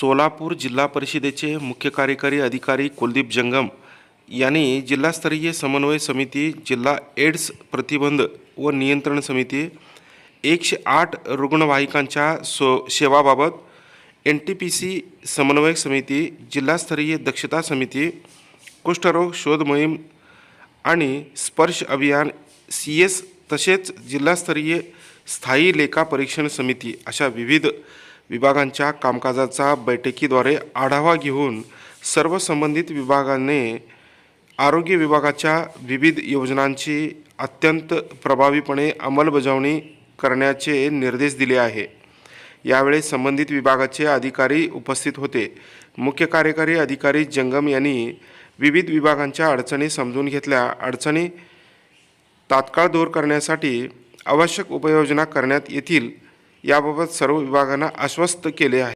सोलापूर जिल्हा परिषदेचे मुख्य कार्यकारी अधिकारी कुलदीप जंगम यांनी जिल्हास्तरीय समन्वय समिती जिल्हा एड्स प्रतिबंध व नियंत्रण समिती एकशे आठ रुग्णवाहिकांच्या सो सेवाबाबत एन टी पी सी समन्वयक समिती जिल्हास्तरीय दक्षता समिती कुष्ठरोग शोध मोहीम आणि स्पर्श अभियान सी एस तसेच जिल्हास्तरीय स्थायी लेखा परीक्षण समिती अशा विविध विभागांच्या कामकाजाचा बैठकीद्वारे आढावा घेऊन सर्व संबंधित विभागाने आरोग्य विभागाच्या विविध योजनांची अत्यंत प्रभावीपणे अंमलबजावणी करण्याचे निर्देश दिले आहे. यावेळी संबंधित विभागाचे अधिकारी उपस्थित होते. मुख्य कार्यकारी अधिकारी जंगम यांनी विविध विभागांच्या अडचणी समजून घेतल्या. अडचणी तात्काळ दूर करण्यासाठी आवश्यक उपाययोजना करण्यात येतील याबाबत सर्व विभागांना आश्वस्त केले आहे.